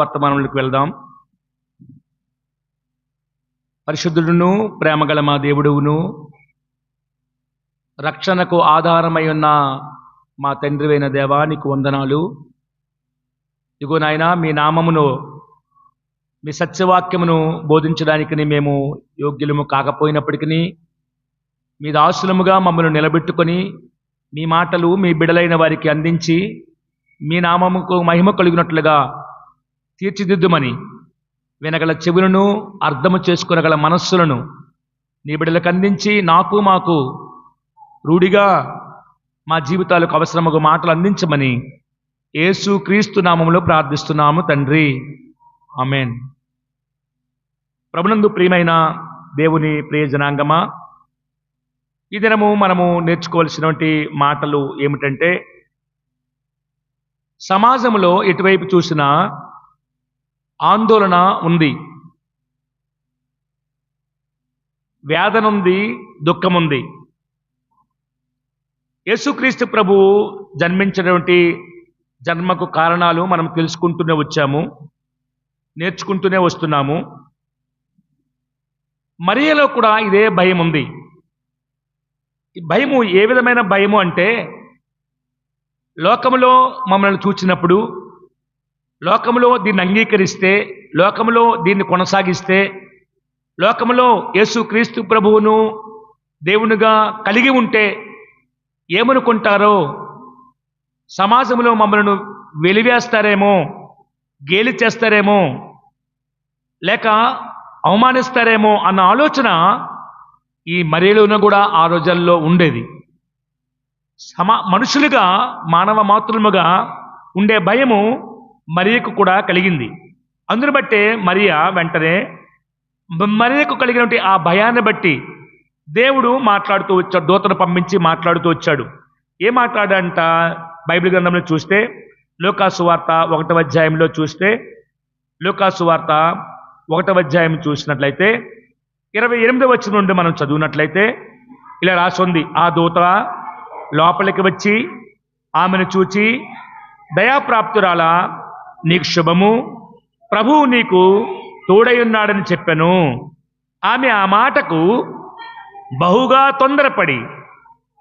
వర్తమానంలోకి వెళ్దాం. పరిశుద్ధుడును ప్రేమగల మా దేవుడును రక్షణకు ఆధారమై ఉన్న మా తండ్రివైన దేవా నీకు వందనాలు. ఇగో నాయన మీ నామమును మీ సత్యవాక్యమును బోధించడానికి మేము యోగ్యులము కాకపోయినప్పటికీ మీ దాసులముగా మమ్మల్ని నిలబెట్టుకొని మీ మాటలు మీ బిడలైన వారికి అందించి మీ నామముకు మహిమ కలిగినట్లుగా తీర్చిదిద్దుమని వినగల చెవులను అర్థము చేసుకునగల మనస్సులను నీ బిడ్డలకు అందించి నాకు మాకు రూఢిగా మా జీవితాలకు అవసరమగు మాటలు అందించమని యేసు క్రీస్తు నామములో ప్రార్థిస్తున్నాము తండ్రి. ఆమెన్. ప్రభునందు ప్రియమైన దేవుని ప్రియజనాంగమా ఈ దినము మనము నేర్చుకోవలసినటువంటి మాటలు ఏమిటంటే సమాజంలో ఎటువైపు చూసినా ఆందోళన ఉంది. వేదన ఉంది దుఃఖం ఉంది యేసుక్రీస్తు ప్రభు జన్మించినటువంటి జన్మకు కారణాలు మనం తెలుసుకుంటూనే వచ్చాము నేర్చుకుంటూనే వస్తున్నాము. మరియలో కూడా ఇదే భయం ఉంది ఈ భయము ఏ విధమైన భయము అంటే లోకములో మమ్మల్ని చూచినప్పుడు లోకంలో దీన్ని అంగీకరిస్తే లోకంలో దీన్ని కొనసాగిస్తే లోకములో యేసుక్రీస్తు ప్రభువును దేవునిగా కలిగి ఉంటే ఏమనుకుంటారో సమాజంలో మమ్మల్ని వెలివేస్తారేమో గేలి చేస్తారేమో లేక అవమానిస్తారేమో అన్న ఆలోచన ఈ మరేలోన కూడా ఆ రోజుల్లో ఉండేది. సమా మనుషులుగా మానవ మాతృముగా ఉండే భయము మరియకు కూడా కలిగింది. అందును బట్టే మరియా వెంటనే మరియకు కలిగినటువంటి ఆ భయాన్ని బట్టి దేవుడు మాట్లాడుతూ వచ్చాడు దూతను పంపించి మాట్లాడుతూ వచ్చాడు. ఏం మాట్లాడంట బైబిల్ గ్రంథంలో చూస్తే లోకాసు వార్త ఒకటవ అధ్యాయంలో చూస్తే లోకాసు వార్త ఒకటవ అధ్యాయం చూసినట్లయితే ఇరవై ఎనిమిది వచ్చిన నుండి మనం చదివినట్లయితే ఇలా రాసుంది ఆ దూత లోపలికి వచ్చి ఆమెను చూచి దయాప్రాప్తురాల నీకు శుభము. ప్రభువు నీకు తోడయున్నాడని చెప్పాను. ఆమె ఆ మాటకు బహుగా తొందరపడి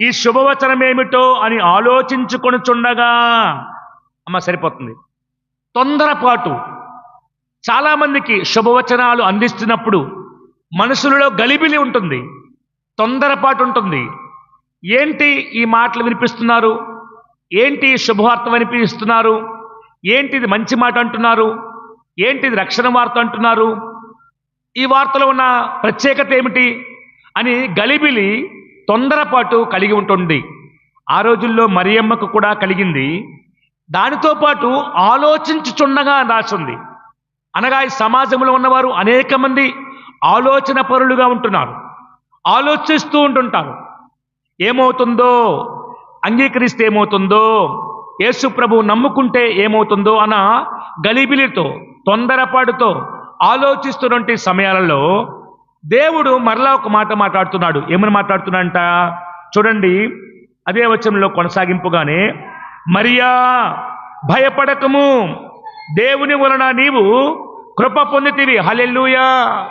ఈ శుభవచనమేమిటో అని ఆలోచించుకొనుచుండగా అమ్మ సరిపోతుంది. తొందరపాటు చాలామందికి శుభవచనాలు అందిస్తున్నప్పుడు మనుషులలో గలిబిలి ఉంటుంది తొందరపాటు ఉంటుంది. ఏంటి ఈ మాటలు వినిపిస్తున్నారు? ఏంటి శుభవార్త వినిపిస్తున్నారు? ఏంటిది మంచి మాట అంటున్నారు? ఏంటిది రక్షణ వార్త అంటున్నారు? ఈ వార్తలో ఉన్న ప్రత్యేకత ఏమిటి? అని గలిబిలి తొందరపాటు కలిగి ఉంటుంది. ఆ రోజుల్లో మరియమ్మకు కూడా కలిగింది. దానితో పాటు ఆలోచించుచుండగా రాసింది. అనగా ఈ సమాజంలో ఉన్నవారు అనేక మంది ఆలోచన పరులుగా ఉంటున్నారు. ఆలోచిస్తూ ఉంటుంటారు. ఏమవుతుందో? అంగీకరిస్తే ఏమవుతుందో? యేసు ప్రభు నమ్ముకుంటే ఏమవుతుందో అన్న గలిబిలితో తొందరపాటుతో ఆలోచిస్తున్నటువంటి సమయాలలో దేవుడు మరలా ఒక మాట మాట్లాడుతున్నాడు. ఏమని మాట్లాడుతున్నాడంట? చూడండి అదే వచనంలో కొనసాగింపుగానే మరియా భయపడకము. దేవుని వలన నీవు కృప పొందితివి. హలెల్లుయా.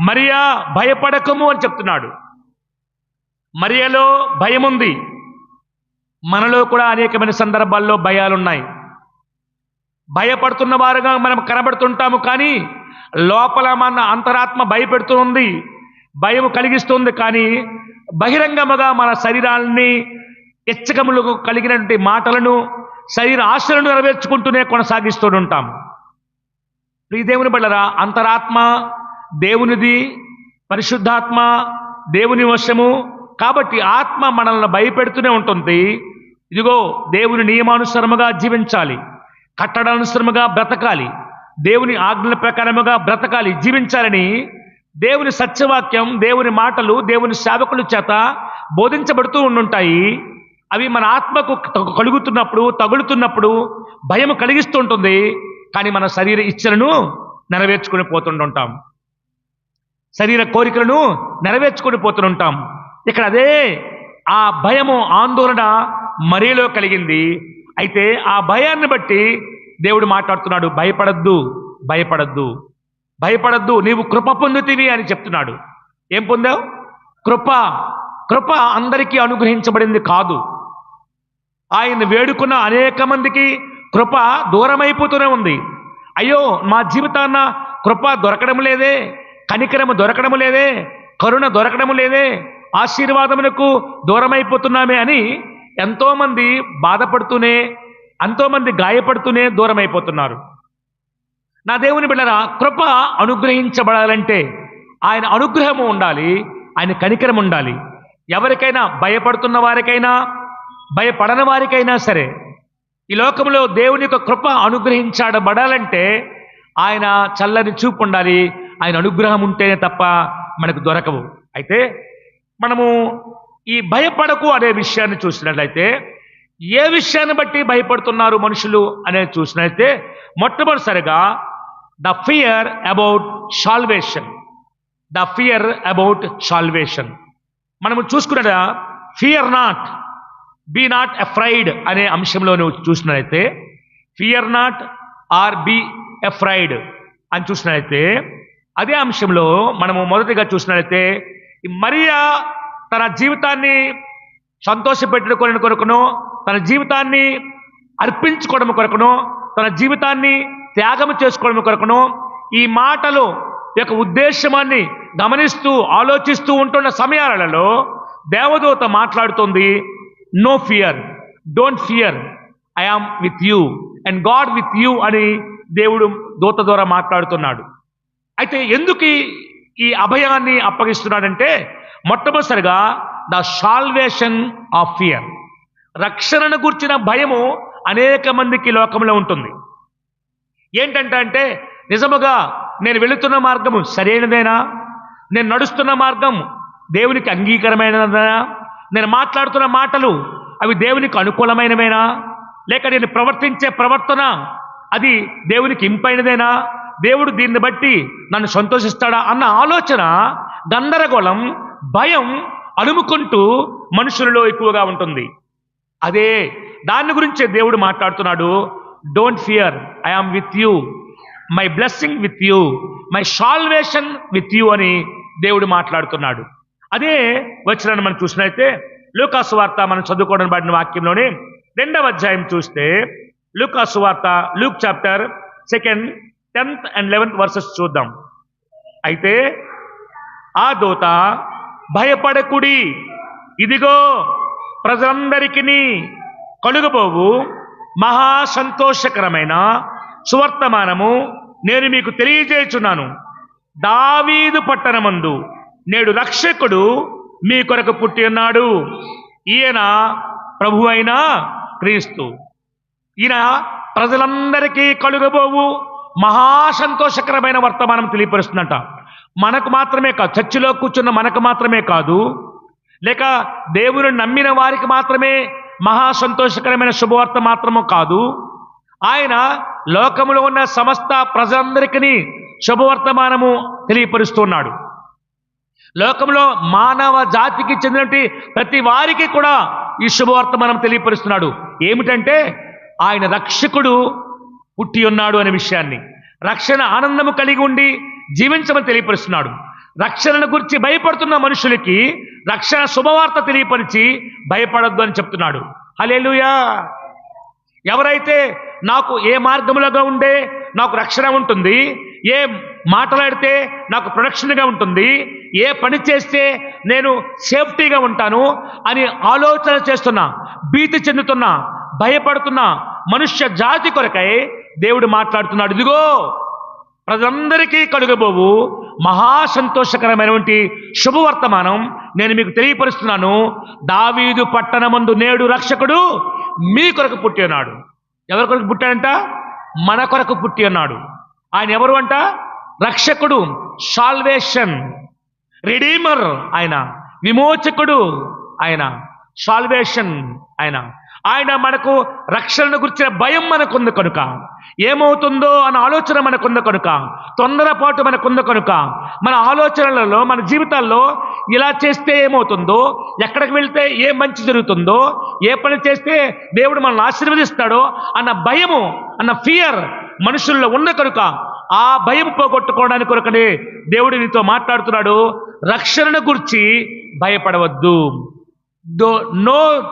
మరియా భయపడకము అని చెప్తున్నాడు. మరియలో భయం ఉంది మనలో కూడా అనేకమైన సందర్భాల్లో భయాలున్నాయి. భయపడుతున్న వారుగా మనం కనబడుతుంటాము కానీ లోపల మన అంతరాత్మ భయపెడుతుంది భయం కలిగిస్తుంది కానీ బహిరంగముగా మన శరీరాలని హెచ్చకములకు కలిగినటువంటి మాటలను శరీర ఆశలను నెరవేర్చుకుంటూనే కొనసాగిస్తూ ఉంటాం ప్రియ దేవుని బళ్ళరా అంతరాత్మ దేవునిది పరిశుద్ధాత్మ దేవుని వశము కాబట్టి ఆత్మ మనల్ని భయపెడుతూనే ఉంటుంది. ఇదిగో దేవుని నియమానుసరముగా జీవించాలి. కట్టడానుసరముగా బ్రతకాలి. దేవుని ఆజ్ఞల ప్రకారముగా బ్రతకాలి. జీవించాలని దేవుని సత్యవాక్యం దేవుని మాటలు దేవుని సేవకుల చేత బోధించబడుతూ ఉండుంటాయి. అవి మన ఆత్మకు కలుగుతున్నప్పుడు తగులుతున్నప్పుడు భయం కలిగిస్తుంటుంది కానీ మన శరీర ఇచ్చలను నెరవేర్చుకుని పోతుంటుంటాం శరీర కోరికలను నెరవేర్చుకొని పోతుంటాం ఇక్కడ అదే ఆ భయము ఆందోళన మరీలో కలిగింది. అయితే ఆ భయాన్ని బట్టి దేవుడు మాట్లాడుతున్నాడు భయపడద్దు భయపడద్దు భయపడద్దు నీవు కృప పొందుతీవి అని చెప్తున్నాడు. ఏం పొందావు? కృప కృప అందరికీ అనుగ్రహించబడింది కాదు. ఆయన వేడుకున్న అనేక మందికి కృప దూరమైపోతూనే ఉంది. అయ్యో మా జీవితాన్న కృప దొరకడం లేదే కనికరము దొరకడం లేదే కరుణ దొరకడం లేదే ఆశీర్వాదములకు దూరమైపోతున్నామే అని ఎంతోమంది బాధపడుతూనే ఎంతోమంది గాయపడుతూనే దూరమైపోతున్నారు. నా దేవుని బిడ్డరా కృప అనుగ్రహించబడాలంటే ఆయన అనుగ్రహము ఉండాలి ఆయన కనికరం ఉండాలి. ఎవరికైనా భయపడుతున్న వారికైనా భయపడని వారికైనా సరే ఈ లోకంలో దేవుని యొక్క కృప అనుగ్రహించబడాలంటే ఆయన చల్లని చూపు ఉండాలి ఆయన అనుగ్రహం ఉంటేనే తప్ప మనకు దొరకవు. అయితే మనము ఈ భయపడకు అనే విషయాన్ని చూసినట్లయితే ఏ విషయాన్ని బట్టి భయపడుతున్నారు మనుషులు అనేది చూసినట్లయితే మొట్టమొదటిసారిగా the fear about salvation the fear about salvation మనము చూసుకున్నదా fear not be not afraid అనే అంశంలో నువ్వు చూసినట్లయితే fear not or be afraid అని చూసినట్లయితే అదే అంశంలో మనము మొదటిగా చూసినట్లయితే మరియా తన జీవితాన్ని సంతోషపెట్టుకోవడం కొరకును తన జీవితాన్ని అర్పించుకోవడం కొరకును తన జీవితాన్ని త్యాగం చేసుకోవడం కొరకును ఈ మాటలు యొక్క ఉద్దేశమాన్ని గమనిస్తూ ఆలోచిస్తూ ఉంటున్న సమయాలలో దేవదూత మాట్లాడుతుంది no fear don't fear I am with you and God with you అని దేవుడు దూత ద్వారా మాట్లాడుతున్నాడు. అయితే ఎందుకు ఈ అభయాన్ని అప్పగిస్తున్నాడంటే మొట్టమొదటిసారిగా ద సాల్వేషన్ ఆఫ్ ఫియర్ రక్షణను గుర్చిన భయము అనేక మందికి లోకంలో ఉంటుంది. ఏంటంటే అంటే నిజముగా నేను వెళుతున్న మార్గము సరైనదేనా? నేను నడుస్తున్న మార్గం దేవునికి అంగీకరమైనదేనా? నేను మాట్లాడుతున్న మాటలు అవి దేవునికి అనుకూలమైనవేనా? లేక నేను ప్రవర్తించే ప్రవర్తన అది దేవునికి ఇంపైనదేనా? దేవుడు దీన్ని బట్టి నన్ను సంతోషిస్తాడా? అన్న ఆలోచన గందరగోళం భయం అలుముకుంటూ మనుషులలో ఎక్కువగా ఉంటుంది. అదే దాని గురించే దేవుడు మాట్లాడుతున్నాడు. Don't fear I am with you my blessing with you my salvation with you అని దేవుడు మాట్లాడుతున్నాడు. అదే వచ్చిన మనం చూసినైతే లూకాసు వార్త మనం చదువుకోవడం పడిన వాక్యంలోనే రెండవ అధ్యాయం చూస్తే లూకాసు వార్త Luke chapter second tenth and eleventh verses చూద్దాం. అయితే ఆ దూత భయపడకుడి. ఇదిగో ప్రజలందరికీ కలుగబోవు. మహా సంతోషకరమైన సువర్తమానము నేను మీకు తెలియజేయుచున్నాను. దావీదు పట్టణమందు నేడు రక్షకుడు మీ కొరకు పుట్టి ఉన్నాడు. ఈయన ప్రభు అయిన క్రీస్తు. ఈయన ప్రజలందరికీ కలుగబోవు. మహాసంతోషకరమైన వర్తమానం తెలియపరుస్తుందంట. మనకు మాత్రమే కాదు చర్చిలో కూర్చున్న మనకు మాత్రమే కాదు లేక దేవుని నమ్మిన వారికి మాత్రమే మహా సంతోషకరమైన శుభవార్త మాత్రము కాదు. ఆయన లోకములో ఉన్న సమస్త ప్రజలందరికీ శుభవర్తమానము తెలియపరుస్తున్నాడు. లోకంలో మానవ జాతికి చెందినటువంటి ప్రతి వారికి కూడా ఈ శుభవర్తమానం తెలియపరుస్తున్నాడు. ఏమిటంటే ఆయన రక్షకుడు పుట్టి ఉన్నాడు అనే విషయాన్ని. రక్షణ ఆనందము కలిగి ఉండి జీవించమని తెలియపరుస్తున్నాడు. రక్షణను గురించి భయపడుతున్న మనుషులకి రక్షణ శుభవార్త తెలియపరిచి భయపడొద్దు అని చెప్తున్నాడు. హలేలుయా ఎవరైతే నాకు ఏ మార్గములుగా ఉండే నాకు రక్షణ ఉంటుంది ఏ మాట్లాడితే నాకు ప్రొడక్షన్గా ఉంటుంది ఏ పని చేస్తే నేను సేఫ్టీగా ఉంటాను అని ఆలోచన చేస్తున్నా భీతి చెందుతున్నా భయపడుతున్నా మనుష్య జాతి కొరకై దేవుడు మాట్లాడుతున్నాడు. ఇదిగో ప్రజలందరికీ కలుగబోవు మహా సంతోషకరమైనటువంటి శుభవర్తమానం. నేను మీకు తెలియపరుస్తున్నాను దావీదు పట్టణమందు నేడు రక్షకుడు మీ కొరకు పుట్టి ఉన్నాడు. ఎవరి కొరకు పుట్టాడంట? మన కొరకు పుట్టి ఉన్నాడు. ఆయన ఎవరు అంట? రక్షకుడు సాల్వేషన్ రిడీమర్ ఆయన విమోచకుడు ఆయన సాల్వేషన్ ఆయన. ఆయన మనకు రక్షణను గురించిన భయం మనకుంది కనుక. ఏమవుతుందో అన్న ఆలోచన మనకుంది కనుక. తొందరపాటు మనకుంది కనుక. మన ఆలోచనలలో మన జీవితాల్లో ఇలా చేస్తే ఏమవుతుందో ఎక్కడికి వెళ్తే ఏ మంచి జరుగుతుందో ఏ పని చేస్తే దేవుడు మనల్ని ఆశీర్వదిస్తాడో అన్న భయము అన్న ఫియర్ మనుషుల్లో ఉన్న కనుక ఆ భయం పోగొట్టుకోవడానికి కొరకనే దేవుడు నీతో మాట్లాడుతున్నాడు. రక్షణను గురించి భయపడవద్దు. Though no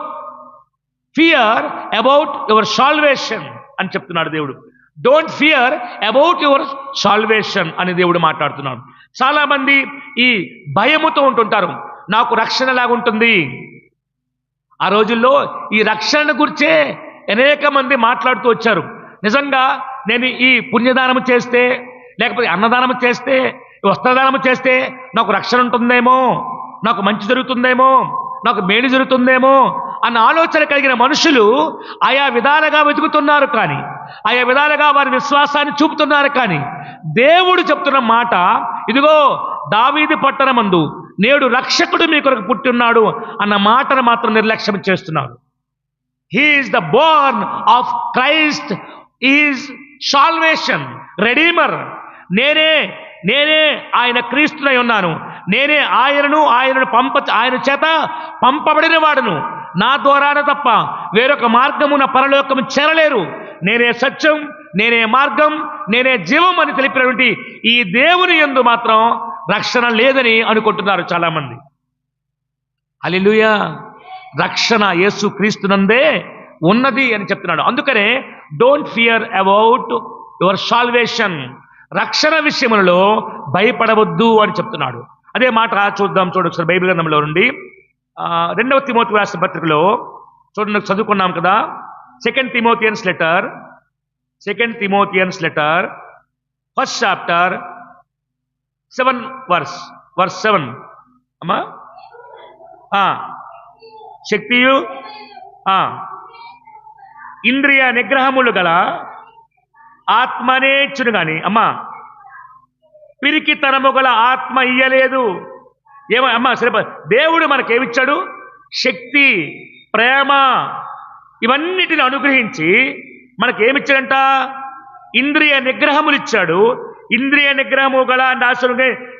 fear about your salvation అని చెప్తున్నాడు దేవుడు. Don't fear about your salvation అని దేవుడు మాట్లాడుతున్నాడు. చాలామంది ఈ భయముతో ఉంటుంటారు. నాకు రక్షణ లాగుంటుంది. ఆ రోజుల్లో ఈ రక్షణ గురించే అనేక మంది మాట్లాడుతూ వచ్చారు. నిజంగా నేను ఈ పుణ్యదానం చేస్తే లేకపోతే అన్నదానం చేస్తే వస్త్రదానం చేస్తే నాకు రక్షణ ఉంటుందేమో? నాకు మంచి జరుగుతుందేమో? నాకు మేలు జరుగుతుందేమో? అన్న ఆలోచన కలిగిన మనుషులు ఆయా విధాలుగా వెతుకుతున్నారు కానీ ఆయా విధాలుగా వారి విశ్వాసాన్ని చూపుతున్నారు కానీ దేవుడు చెప్తున్న మాట ఇదిగో దావీది పట్టణమందు నేడు రక్షకుడు మీ కొరకు పుట్టున్నాడు అన్న మాటను మాత్రం నిర్లక్ష్యం చేస్తున్నారు he is the born of Christ is salvation redeemer నేనే నేనే ఆయన క్రీస్తునై ఉన్నాను. నేనే ఆయనను ఆయనను పంప ఆయన చేత పంపబడిన వాడును నా ద్వారానే తప్ప వేరొక మార్గమున పరలోకం చేరలేరు. నేనే సత్యం నేనే మార్గం నేనే జీవం అని తెలిపినటువంటి ఈ దేవుని యందు మాత్రం రక్షణ లేదని అనుకుంటున్నారు చాలామంది. అలిలుయ రక్షణ యేసు క్రీస్తునందే ఉన్నది అని చెప్తున్నాడు. అందుకనే don't fear about your salvation రక్షణ విషయములలో భయపడవద్దు అని చెప్తున్నాడు. అదే మాట చూద్దాం చూడు బైబిల్ గ్రంథంలో నుండి. రెండవ తిమోతి రాసిన పత్రికలో చూడండి చదువుకున్నాం కదా. Second Timothians letter second Timothians letter first chapter seven verse verse seven అమ్మా. శక్తియు. ఇంద్రియ నిగ్రహములు గల ఆత్మనేచ్చును కానీ అమ్మా. పిరికితనము గల ఆత్మ ఇయ్యలేదు. ఏమో అమ్మా సరే దేవుడు మనకేమిచ్చాడు? శక్తి ప్రేమ ఇవన్నిటిని అనుగ్రహించి మనకేమిచ్చాడంట? ఇంద్రియ నిగ్రహములు ఇచ్చాడు ఇంద్రియ నిగ్రహము గల అని రాసి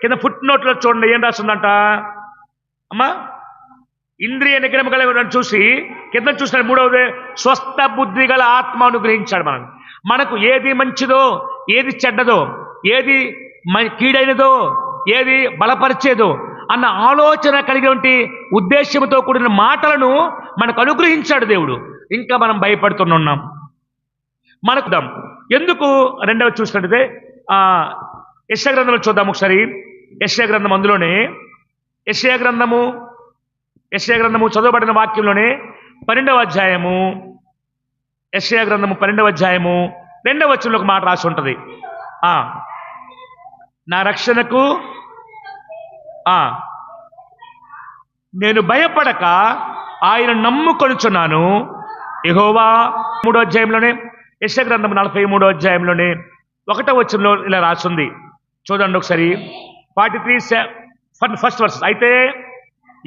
కింద ఫుట్ నోట్లో చూడండి ఏం రాస్తుందంట అమ్మా ఇంద్రియ నిగ్రహం గల చూసి కింద చూసిన మూడవది స్వస్థ బుద్ధి గల ఆత్మ అనుగ్రహించాడు మనం మనకు ఏది మంచిదో ఏది చెడ్డదో ఏది కీడైనదో ఏది బలపరిచేదో అన్న ఆలోచన కలిగినటువంటి ఉద్దేశంతో కూడిన మాటలను మనకు అనుగ్రహించాడు దేవుడు. ఇంకా మనం భయపడుతున్నాం మనకు ఎందుకు రెండవ చూసినట్టయితే యశ గ్రంథంలో చూద్దాం ఒకసారి. యశ గ్రంథం అందులోనే యశయ గ్రంథము యశయ గ్రంథము చదవబడిన వాక్యంలోనే పన్నెండవ అధ్యాయము యశయ గ్రంథము పన్నెండవ అధ్యాయము రెండవ వచనంలో ఒక మాట రాసి ఉంటుంది. నా రక్షణకు నేను భయపడక ఆయన నమ్ముకొనుచున్నాను. ఎహోవా మూడో అధ్యాయంలోనే యశగ్రంథం నలభై మూడో అధ్యాయంలోనే ఒకటో వచ్చంలో ఇలా రాసింది. చూడండి ఒకసారి. Forty three first verse. అయితే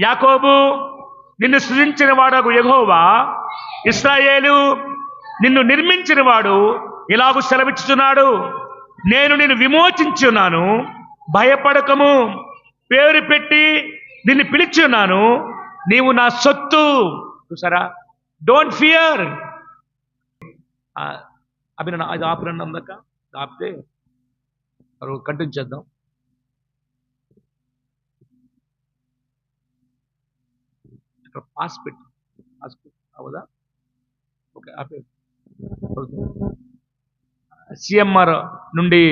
యాకోబు నిన్ను సృజించిన వాడు యెహోవా ఇస్రాయేలు నిన్ను నిర్మించిన వాడు ఇలాగూ సెలవిచ్చుచున్నాడు. నేను నిన్ను విమోచించున్నాను. భయపడకము. పేరు పెట్టి నిన్ను పిలిచి ఉన్నాను. నీవు నా సొత్తు. చూసారా? డోంట్ ఫియర్ అభిన అది ఆపిన ఉందాక ఆపితే కంటిన్యూ చేద్దాం. ఇక్కడ పాస్ పెట్టు పాస్ అవదా ఓకే ఆపే సిఎంఆర్ నుండి